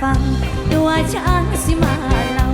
ฟัง ตัวฉันสิมาลา